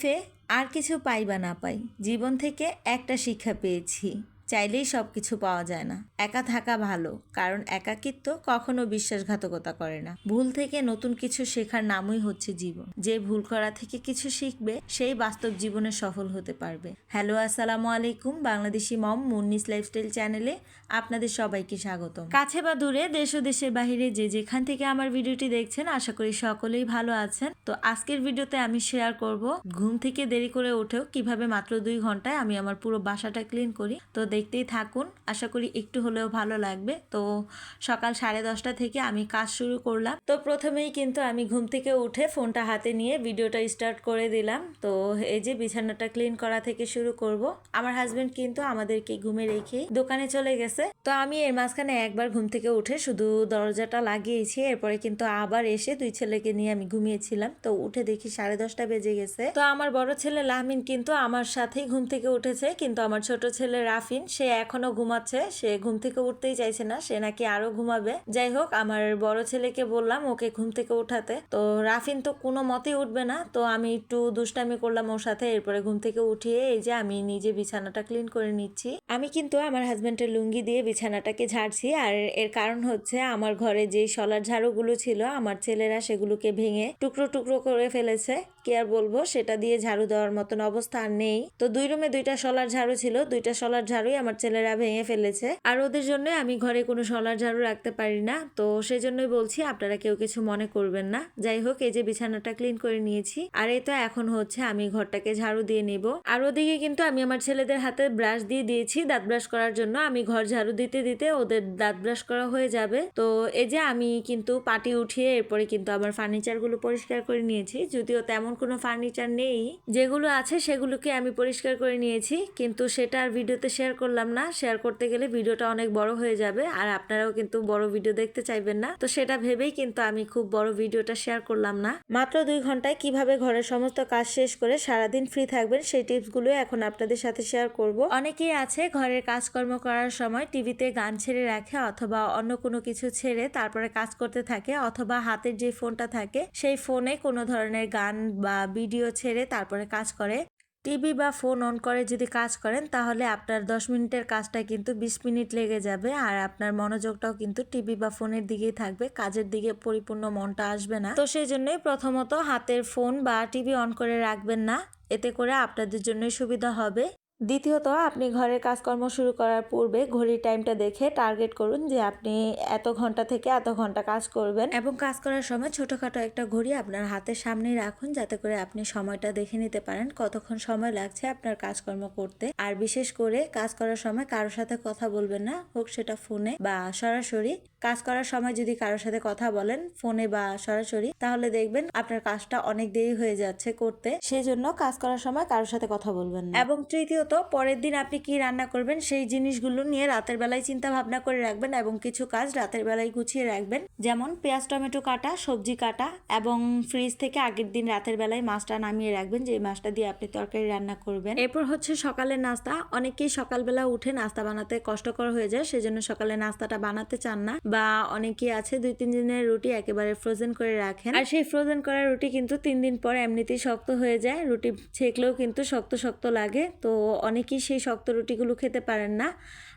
লাইফে আর কিছু পাই বা না পাই। জীবন থেকে একটা শিক্ষা পেয়েছি। চাইলেই সব কিছু পাওয়া যায় না। একা থাকা ভালো, কারণ একাকিত্ব কখনো বিশ্বাসঘাতকতা করে না। ভুল থেকে নতুন কিছু শেখার নামই হচ্ছে জীবন। যে ভুল করা থেকে কিছু শিখবে, সেই বাস্তব জীবনে সফল হতে পারবে। হ্যালো, আসসালামু আলাইকুম, বাংলাদেশি মম, মুন্নিস লাইফস্টাইল চ্যানেলে আপনাদের সবাইকে স্বাগতম। কাছে বা দূরে, দেশ ও দেশের বাহিরে যে যেখান থেকে আমার ভিডিওটি দেখছেন, আশা করি সকলেই ভালো আছেন। তো আজকের ভিডিওতে আমি শেয়ার করব, ঘুম থেকে দেরি করে উঠেও কীভাবে মাত্র দুই ঘন্টায় আমি আমার পুরো বাসাটা ক্লিন করি। তো দেখতেই থাকুন। আশা করি একটু হলেও ভালো লাগবে। তো সকাল সাড়ে দশটা থেকে আমি কাজ শুরু করলাম। তো প্রথমেই কিন্তু আমি ঘুম থেকে উঠে ফোনটা হাতে নিয়ে ভিডিওটা স্টার্ট করে দিলাম। তো এই যে বিছানাটা ক্লিন করা থেকে শুরু করব। আমার হাজবেন্ড কিন্তু আমাদেরকে ঘুমে রেখে দোকানে চলে গেছে। তো আমি এর মাঝখানে একবার ঘুম থেকে উঠে শুধু দরজাটা লাগিয়েছি। এরপরে কিন্তু আবার এসে দুই ছেলেকে নিয়ে আমি ঘুমিয়েছিলাম। তো উঠে দেখি সাড়ে দশটা বেজে গেছে। তো আমার বড় ছেলে লাহমিন কিন্তু আমার সাথেই ঘুম থেকে উঠেছে। কিন্তু আমার ছোট ছেলে রাফিন সে এখনও ঘুমাচ্ছে, সে ঘুম থেকে উঠতেই চাইছে না, সে নাকি আরও ঘুমাবে। যাই হোক, আমার বড় ছেলেকে বললাম ওকে ঘুম থেকে উঠাতে। তো রাফিন তো কোনো মতেই উঠবে না, তো আমি একটু দুষ্টামি করলাম ওর সাথে, এরপরে ঘুম থেকে উঠিয়ে এই যে আমি নিজে বিছানাটা ক্লিন করে নিচ্ছি। আমি কিন্তু আমার হাজবেন্ডের লুঙ্গি দিয়ে বিছানাটাকে ঝাড়ছি, আর এর কারণ হচ্ছে আমার ঘরে যে শলার ঝাড়ুগুলো ছিল, আমার ছেলেরা সেগুলোকে ভেঙে টুকরো টুকরো করে ফেলেছে। কি আর বলব, সেটা দিয়ে ঝাড়ু দেওয়ার মতন অবস্থা আর নেই। তো দুই রুমে দুইটা শলার ঝাড়ু ছিল, দুইটা শলার ঝাড়ুই আমার ছেলেরা ভেঙে ফেলেছে। আর ওদের জন্য আমি ঘরে কোনো শলার ঝাড়ু রাখতে পারি না। তো সেজন্যই বলছি, আপনারা কেউ কিছু মনে করবেন না। যাই হোক, এই যে বিছানাটা ক্লিন করে নিয়েছি। আর এই তো এখন হচ্ছে, আমি ঘরটাকে ঝাড়ু দিয়ে নেব। আর ওদিকে কিন্তু আমি আমার ছেলেদের হাতে ব্রাশ দিয়ে দিয়েছি। দাঁত ব্রাশ করার জন্য আমি ঘর ঝাড়ু দিতে দিতে ওদের দাঁত ব্রাশ করা হয়ে যাবে। তো এই যে আমি কিন্তু পাটি উঠিয়ে এরপরে কিন্তু আমার ফার্নিচারগুলো পরিষ্কার করে নিয়েছি। যদিও তেমন কোনো ফার্নিচার নেই। যেগুলো আছে সেগুলোকে আমি পরিষ্কার করে নিয়েছি। কিন্তু সেটা আর ভিডিওতে শেয়ার করলাম না। শেয়ার করতে গেলে ভিডিওটা অনেক বড় হয়ে যাবে আর আপনারাও কিন্তু বড় ভিডিও দেখতে চাইবেন না। তো সেটা ভেবেই কিন্তু আমি খুব বড় ভিডিওটা শেয়ার করলাম না। মাত্র দুই ঘন্টায় কীভাবে ঘরের সমস্ত কাজ শেষ করে সারাদিন ফ্রি থাকবেন সেই টিপসগুলো এখন আপনাদের সাথে শেয়ার করব। অনেকেই আছে ঘরের কাজকর্ম করার সময় টিভিতে গান ছেড়ে রাখে অথবা অন্য কোনো কিছু ছেড়ে তারপরে কাজ করতে থাকে অথবা হাতের যে ফোনটা থাকে সেই ফোনে কোনো ধরনের গান বা ভিডিও ছেড়ে তারপরে কাজ করে। টিভি বা ফোন অন করে যদি কাজ করেন, তাহলে আপনার দশ মিনিটের কাজটা কিন্তু বিশ মিনিট লেগে যাবে। আর আপনার মনোযোগটাও কিন্তু টিভি বা ফোনের দিকেই থাকবে, কাজের দিকে পরিপূর্ণ মনটা আসবে না। তো সেই জন্যই প্রথমত হাতের ফোন বা টিভি অন করে রাখবেন না, এতে করে আপনাদের জন্যই সুবিধা হবে। দ্বিতীয়ত, আপনি ঘরের কাজকর্ম শুরু করার পূর্বে ঘড়ির টাইমটা দেখে টার্গেট করুন যে আপনি এত ঘণ্টা থেকে এত ঘণ্টা কাজ করবেন এবং কাজ করার সময় ছোটখাটো একটা ঘড়ি আপনার হাতের সামনেই রাখুন যাতে করে আপনি সময়টা দেখে নিতে পারেন কতক্ষণ সময় লাগছে আপনার কাজকর্ম করতে। আর বিশেষ করে কাজ করার সময় কারোর সাথে কথা বলবেন না, হোক সেটা ফোনে বা সরাসরি। কাজ করার সময় যদি কারোর সাথে কথা বলেন ফোনে বা সরাসরি, তাহলে দেখবেন আপনার কাজটা অনেক দেরি হয়ে যাচ্ছে করতে। সেই জন্য কাজ করার সময় কারোর সাথে কথা বলবেন না। এবং তৃতীয়ত পরের দিন আপনি কি রান্না করবেন? সেই জিনিসগুলো নিয়ে রাতের বেলায় চিন্তা ভাবনা করে রাখবেন এবং কিছু কাজ রাতের বেলায় গুছিয়ে রাখবেন। যেমন পেঁয়াজ, টমেটো কাটা, সবজি কাটা এবং ফ্রিজ থেকে আগের দিন রাতের বেলায় মাছটা নামিয়ে রাখবেন। যে মাছটা দিয়ে আপনি তরকারি রান্না করবেন। এরপর হচ্ছে সকালের নাস্তা। অনেকেই সকালবেলা উঠে নাস্তা বানাতে কষ্টকর হয়ে যায়, সেজন্য সকালে নাস্তাটা বানাতে চান না বা অনেকেই আছে দুই, তিন দিনের রুটি একেবারে ফ্রোজেন করে রাখেন। আর সেই ফ্রোজেন করা রুটি কিন্তু তিন দিন পর এমনিতেই শক্ত হয়ে যায়। রুটি ছেঁকলেও কিন্তু শক্ত শক্ত লাগে। তো অনেকেই সেই শক্ত রুটিগুলো খেতে পারেন না।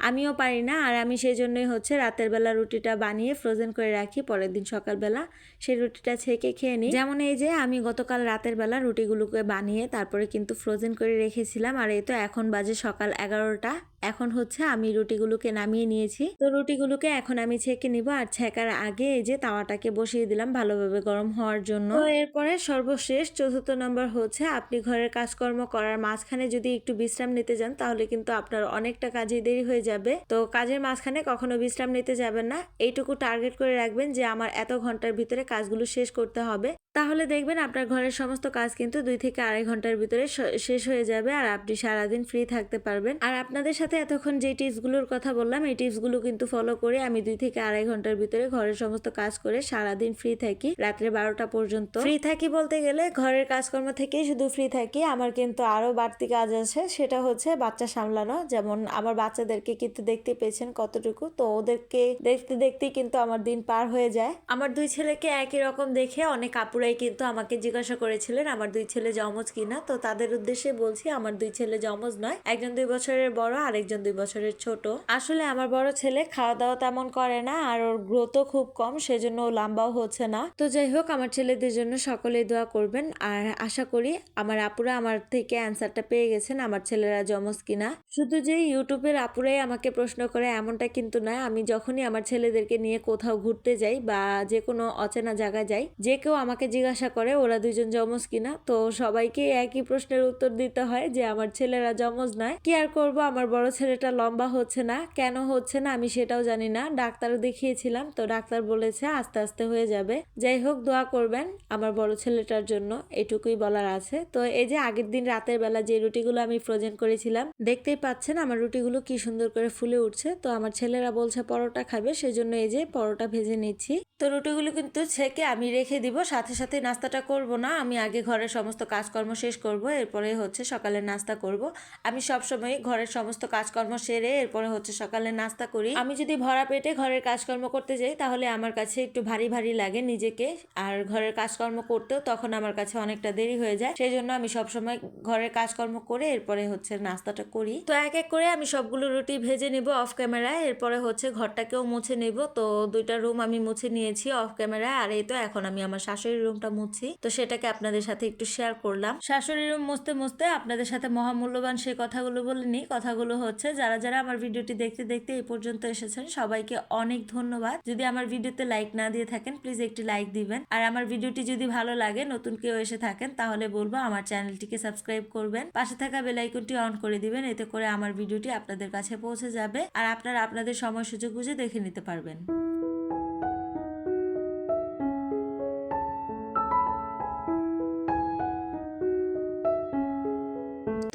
আমিও পারি না। আর আমি সেই জন্যই হচ্ছে রাতের বেলা রুটিটা বানিয়ে ফ্রোজেন করে রাখি, পরের দিন সকালবেলা সেই রুটিটা ছেঁকে খেয়ে নিই। যেমন এই যে আমি গতকাল রাতের বেলা রুটিগুলোকে বানিয়ে তারপরে কিন্তু ফ্রোজেন করে রেখেছিলাম। আর এই তো এখন বাজে সকাল এগারোটা। এখন হচ্ছে আমি রুটিগুলোকে নামিয়ে নিয়েছি। তো রুটিগুলোকে এখন আমি ছেঁকে নিব। আর ছেঁকার আগে এই যে তাওয়াটাকে বসিয়ে দিলাম ভালোভাবে গরম হওয়ার জন্য। তো এরপরে সর্বশেষ চতুর্থ নম্বর হচ্ছে আপনি ঘরের কাজকর্ম করার মাঝখানে যদি একটু বিশ্রাম নিতে যান তাহলে কিন্তু আপনার অনেকটা কাজে দেরি হয়ে যাবে। তো কাজের মাঝখানে কখনো বিশ্রাম নিতে যাবেন না। এইটুকু টার্গেট করে রাখবেন যে, আমার এত ঘণ্টার ভিতরে কাজগুলো শেষ করতে হবে। তাহলে দেখবেন আপনার ঘরের সমস্ত কাজ কিন্তু দুই থেকে আড়াই ঘণ্টার ভিতরে শেষ হয়ে যাবে আর আপনি সারাদিন ফ্রি থাকতে পারবেন। আর আপনাদের সাথে এতক্ষণ যে টিপসগুলোর কথা বললাম, এই টিপসগুলো কিন্তু ফলো করে আমি দুই থেকে আড়াই ঘণ্টার ভিতরে ঘরের সমস্ত কাজ করে সারাদিন ফ্রি থাকি, রাত্রে বারোটা পর্যন্ত। ফ্রি থাকি বলতে গেলে ঘরের কাজকর্ম থেকেই শুধু ফ্রি থাকি। আমার কিন্তু আরও বাড়তি কাজ আছে, সেটা হচ্ছে বাচ্চা সামলানো। যেমন আমার বাচ্চাদেরকে কিন্তু দেখতে পেয়েছেন কতটুকু। তো ওদেরকে দেখতে দেখতেই কিন্তু আমার দিন পার হয়ে যায়। আমার দুই ছেলেকে একই রকম দেখে অনেক আপুরাই কিন্তু আমাকে জিজ্ঞাসা করেছিলেন, আমার দুই ছেলে জমজ কিনা? তো তাদের উদ্দেশ্যে বলছি, আমার দুই ছেলে জমজ নয়, একজন দুই বছরের বড়, আরেকজন দুই বছরের ছোট। আসলে আমার বড় ছেলে খাওয়া দাওয়া তেমন করে না, আর ওর গ্রোথও খুব কম, সেজন্য ও লম্বাও হচ্ছে না। তো যাই হোক, আমার ছেলেদের জন্য সকলেই দোয়া করবেন, আর আশা করি আমার আপুরা আমার থেকে অ্যান্সারটা পেয়ে গেছেন, আমার ছেলেরা জমজ কিনা। শুধু যে ইউটিউবের আপুরাই আমাকে প্রশ্ন করে, এমনটা কিন্তু নয় আমি যখনই আমার ছেলেদেরকে নিয়ে কোথাও ঘুরতে যাই বা যে কোনো অচেনা জায়গায় যাই, যে কেউ আমাকে জিজ্ঞাসা করে, ওরা দুইজন জমজ কিনা তো সবাইকে একই প্রশ্নের উত্তর দিতে হয় যে, আমার ছেলেরা জমজ নয়। কি আর করব? আমার বড় ছেলেটা লম্বা হচ্ছে না। কেন হচ্ছে না? আমি সেটাও জানি না। ডাক্তারও দেখিয়েছিলাম। তো ডাক্তার বলেছে, আস্তে আস্তে হয়ে যাবে। যাই হোক, দোয়া করবেন আমার বড় ছেলেটার জন্য। এটুকুই বলার আছে। তো এই যে আগের দিন রাতের বেলা যে রুটিগুলো আমি ফ্রোজেন করেছিলাম, দেখতেই পাচ্ছেন আমার রুটিগুলো কি সুন্দর করে ফুলে উঠছে। তো আমার ছেলেরা বলছে, পরোটা খাবে, সেজন্য এই যে পরোটা ভেজে নিচ্ছি। তো রুটিগুলো কিন্তু ছেঁকে আমি রেখে দিব, সাথে সাথে নাস্তাটা করব না। আমি আগে ঘরের সমস্ত কাজকর্ম শেষ করব, এরপরে হচ্ছে সকালে নাস্তা করব। আমি সবসময় ঘরের সমস্ত কাজকর্ম সেরে এরপরে হচ্ছে সকালে নাস্তা করি। আমি যদি ভরা পেটে ঘরের কাজকর্ম করতে যাই, তাহলে আমার কাছে একটু ভারী ভারী লাগে নিজেকে। আর ঘরের কাজকর্ম করতেও তখন আমার কাছে অনেকটা দেরি হয়ে যায়। সেই জন্য আমি সবসময় ঘরের কাজকর্ম করে এরপরে হচ্ছে নাস্তাটা করি। তো এক এক করে আমি সবগুলো রুটি ভেজে নেব অফ ক্যামেরায় এরপরে হচ্ছে ঘরটাকেও মুছে নিব। তো দুইটা রুম আমি মুছে নিয়েছি অফ ক্যামেরায় আর এই তো এখন আমি আমার শাশুড়ির রুমটা মুছি। তো সেটাকে আপনাদের সাথে একটু শেয়ার করলাম। শাশুড়ির রুম মুছতে মুছতে আপনাদের সাথে মহামূল্যবান সেই কথাগুলো বলিনি কথাগুলো হচ্ছে, যারা যারা আমার ভিডিওটি দেখতে দেখতে এই পর্যন্ত এসেছেন, সবাইকে অনেক ধন্যবাদ। যদি আমার ভিডিওতে লাইক না দিয়ে থাকেন প্লিজ একটি লাইক দিবেন। আর আমার ভিডিওটি যদি ভালো লাগে, নতুন কেউ এসে থাকেন, তাহলে বলব আমার চ্যানেলটিকে সাবস্ক্রাইব করবেন। পাশে থাকা বেল আইকনটি অন করে দিবেন, এতে করে আমার ভিডিওটি আপনাদের কাছে পৌঁছে যাবে আর আপনারা আপনাদের সময় সুযোগ বুঝে দেখে নিতে পারবেন।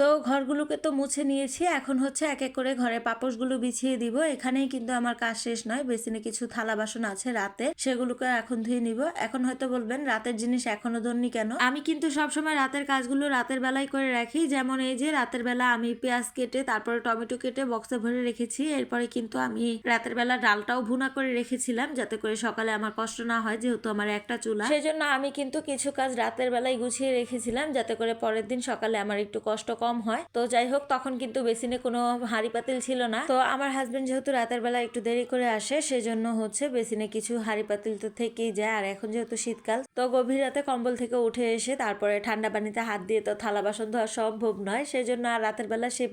তো ঘরগুলোকে তো মুছে নিয়েছি। এখন হচ্ছে এক এক করে ঘরে পাপোশগুলো বিছিয়ে দিব। এখানেই কিন্তু আমার কাজ শেষ নয়। বেসিনে কিছু থালা বাসন আছে রাতে। সেগুলোকে এখন ধুয়ে নিব। এখন হয়তো বলবেন, রাতের জিনিস এখনও ধরনি কেন? আমি কিন্তু সবসময় রাতের কাজগুলো রাতের বেলায় করে রাখি। যেমন এই যে, রাতের বেলা আমি পেঁয়াজ কেটে, তারপরে টমেটো কেটে বক্সে ভরে রেখেছি। এরপরে কিন্তু আমি রাতের বেলা ডালটাও ভুনা করে রেখেছিলাম, যাতে করে সকালে আমার কষ্ট না হয়, যেহেতু আমার একটা চুলা। সেজন্য আমি কিন্তু কিছু কাজ রাতের বেলায় গুছিয়ে রেখেছিলাম, যাতে করে পরের দিন সকালে আমার একটু কষ্ট কম হয়। তো যাই হোক, তখন কিন্তু বেসিনে কোনো হাঁড়ি পাতিল ছিল না। তো আমার হাজবেন্ড যেহেতু রাতের বেলা একটু দেরি করে আসে, সেজন্য হচ্ছে বেসিনে কিছু হাঁড়ি পাতিল তো থেকেই যায়। আর এখন যেহেতু শীতকাল, তো গভীর রাতে কম্বল থেকে উঠে এসে তারপরে ঠান্ডা পানিতে হাত দিয়ে তো থালা বাসন ধোয়া সম্ভব নয়। সেজন্য আর রাতের বেলা সেই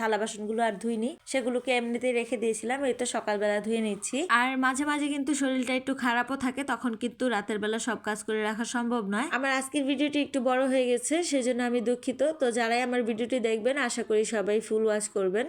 থালা বাসনগুলো আর ধুইনি। সেগুলোকে এমনিতেই রেখে দিয়েছিলাম, এই তো সকালবেলা ধুয়ে নিচ্ছি। আর মাঝে মাঝে কিন্তু শরীরটা একটু খারাপও থাকে, তখন কিন্তু রাতের বেলা সব কাজ করে রাখা সম্ভব নয়। আমার আজকের ভিডিওটি একটু বড় হয়ে গেছে, সেজন্য আমি দুঃখিত। তো যারাই আমার ভিডিওটি দেখবেন। আশা করি সবাই ফুল ওয়াশ করবেন।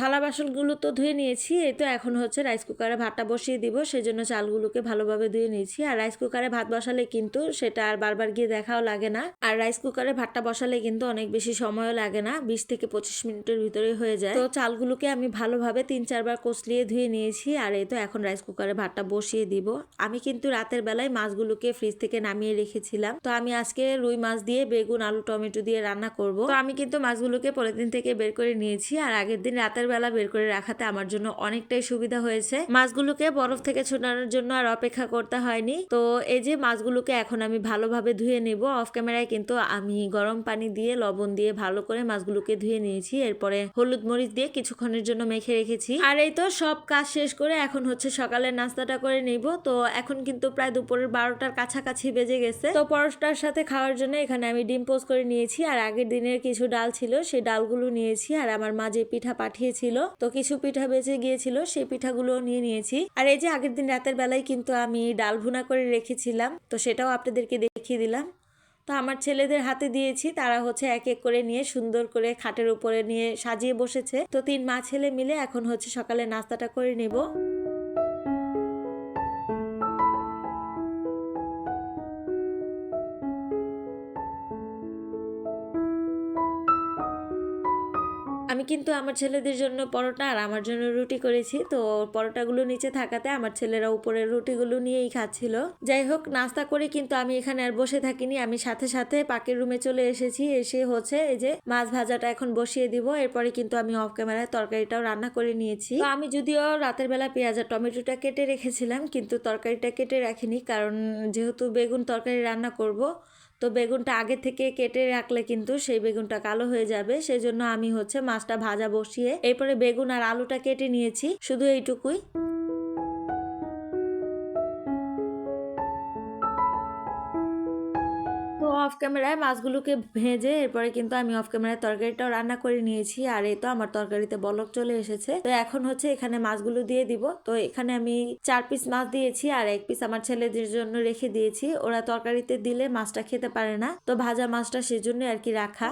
থালা বাসনগুলো তো ধুয়ে নিয়েছি, এই তো এখন হচ্ছে রাইস কুকারে ভাতটা বসিয়ে দিব সেই জন্য চালগুলোকে ভালোভাবে ধুয়ে নিয়েছি। আর রাইস কুকারে ভাত বসালে কিন্তু সেটা আর বারবার গিয়ে দেখাও লাগে না। আর রাইস কুকারে ভাতটা বসালে কিন্তু অনেক বেশি সময়ও লাগে না, বিশ থেকে পঁচিশ মিনিটের ভিতরে হয়ে যায়। তো চালগুলোকে আমি ভালোভাবে তিন চারবার কষলিয়ে ধুয়ে নিয়েছি, আর এই তো এখন রাইস কুকারে ভাতটা বসিয়ে দিব। আমি কিন্তু রাতের বেলায় মাছগুলোকে ফ্রিজ থেকে নামিয়ে রেখেছিলাম। তো আমি আজকে রুই মাছ দিয়ে বেগুন, আলু, টমেটো দিয়ে রান্না করব। তো আমি কিন্তু মাছগুলোকে পরের দিন থেকে বের করে নিয়েছি, আর আগের দিন রাতের বেলা বের করে রাখাতে আমার জন্য অনেকটাই সুবিধা হয়েছে। মাছগুলোকে বরফ থেকে ছোটানোর জন্য আর অপেক্ষা করতে হয়নি। তো এই যে মাছগুলোকে এখন আমি ভালোভাবে ধুয়ে নেব অফ ক্যামেরায় কিন্তু আমি গরম পানি দিয়ে, লবণ দিয়ে ভালো করে মাছগুলোকে ধুয়ে নিয়েছি। এরপরে হলুদ মরিচ দিয়ে কিছুক্ষণের জন্য মেখে রেখেছি। আর এই তো সব কাজ শেষ করে এখন হচ্ছে সকালের নাস্তাটা করে নিব। তো এখন কিন্তু প্রায় দুপুরের বারোটার কাছাকাছি বেজে গেছে। তো পরোটার সাথে খাওয়ার জন্য এখানে আমি ডিম পোস্ট করে নিয়েছি। আর আগের দিনের কিছু ডাল ছিল সেই ডালগুলো নিয়েছি। আর আমার মা যে পিঠা পাঠিয়েছিল তো কিছু পিঠা বেঁচে গিয়েছিল, সেই পিঠাগুলো নিয়ে নিয়েছি। আর এই যে আগের দিন রাতের বেলায় কিন্তু আমি ডাল ভুনা করে রেখেছিলাম, তো সেটাও আপনাদেরকে দেখিয়ে দিলাম। তো আমার ছেলেদের হাতে দিয়েছি, তারা হচ্ছে এক এক করে নিয়ে সুন্দর করে খাটের উপরে নিয়ে সাজিয়ে বসেছে। তো তিন মা ছেলে মিলে এখন হচ্ছে সকালে নাস্তাটা করে নেব। কিন্তু আমার ছেলেদের জন্য পরোটা আর আমার জন্য রুটি করেছি। তো পরোটাগুলো নিচে থাকাতে আমার ছেলেরা উপরের রুটিগুলো নিয়েই খাচ্ছিল। যাই হোক, নাস্তা করে কিন্তু আমি এখানে আর বসে থাকিনি। আমি সাথে সাথে পাকের রুমে চলে এসেছি। এসে হচ্ছে এই যে মাছ ভাজাটা এখন বসিয়ে দিব। এরপরে কিন্তু আমি অফ ক্যামেরায় তরকারিটাও রান্না করে নিয়েছি। তো আমি যদিও রাতের বেলা পেঁয়াজ আর টমেটোটা কেটে রেখেছিলাম, কিন্তু তরকারিটা কেটে রাখিনি। কারণ যেহেতু বেগুন তরকারি রান্না করব তো বেগুনটা আগে থেকে কেটে রাখলে কিন্তু সেই বেগুনটা কালো হয়ে যাবে। সেই জন্য আমি হচ্ছে মাছটা ভাজা বসিয়ে, এরপরে বেগুন আর আলুটা কেটে নিয়েছি। শুধু এইটুকুই। অফ ক্যামেরায় মাছগুলোকে ভেজে এরপরে কিন্তু আমি অফ ক্যামেরায় তরকারিটাও রান্না করে নিয়েছি। আর এই তো আমার তরকারিতে বলক চলে এসেছে। তো এখন হচ্ছে এখানে মাছগুলো দিয়ে দিব। তো এখানে আমি চার পিস মাছ দিয়েছি আর এক পিস আমার ছেলেদের জন্য রেখে দিয়েছি। ওরা তরকারিতে দিলে মাছটা খেতে পারে না। তো ভাজা মাছটা সেজন্য আর কি রাখা।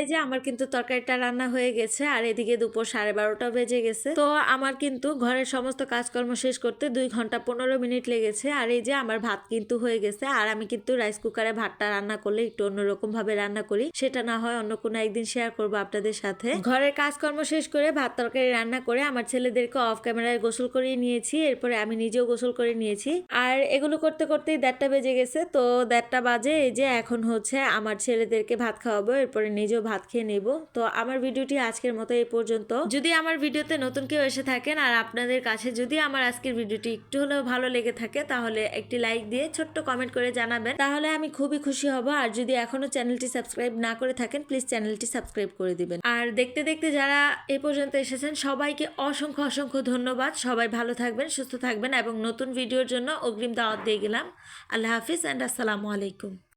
এই যে আমার কিন্তু তরকারিটা রান্না হয়ে গেছে, আর এদিকে দুপুর সাড়ে বারোটা বেজে গেছে। তো আমার কিন্তু ঘরের সমস্ত কাজকর্ম শেষ করতে দুই ঘণ্টা পনেরো মিনিট লেগেছে, আর এই যে আমার ভাত কিন্তু হয়ে গেছে, আর আমি কিন্তু রাইস কুকারে ভাতটা রান্না করলে একটু অন্যরকম ভাবে রান্না করি। সেটা না হয় অন্য কোনো একদিন শেয়ার করব আপনাদের সাথে। ঘরের কাজকর্ম শেষ করে ভাত তরকারি রান্না করে আমার ছেলেদেরকে অফ ক্যামেরায় গোসল করিয়ে নিয়েছি, এরপরে আমি নিজেও গোসল করে নিয়েছি। আর এগুলো করতে করতেই দেড়টা বেজে গেছে, তো দেড়টা বাজে, এই যে এখন হচ্ছে আমার ছেলেদেরকে ভাত খাওয়াবো, এরপরে নিজেও ভাত খেয়ে নেব। তো আমার ভিডিওটি আজকের মতো এই পর্যন্ত। যদি আমার ভিডিওতে নতুন কেউ এসে থাকেন আর আপনাদের কাছে যদি আমার আজকের ভিডিওটি একটু হলেও ভালো লেগে থাকে, তাহলে একটি লাইক দিয়ে ছোট্ট কমেন্ট করে জানাবেন। তাহলে আমি খুবই খুশি হব। আর যদি এখনও চ্যানেলটি সাবস্ক্রাইব না করে থাকেন, প্লিজ চ্যানেলটি সাবস্ক্রাইব করে দিবেন। আর দেখতে দেখতে যারা এ পর্যন্ত এসেছেন, সবাইকে অসংখ্য অসংখ্য ধন্যবাদ। সবাই ভালো থাকবেন, সুস্থ থাকবেন এবং নতুন ভিডিওর জন্য অগ্রিম দাওয়াত দিয়ে গেলাম। আল্লাহ হাফিজ, অ্যান্ড আসসালামু আলাইকুম।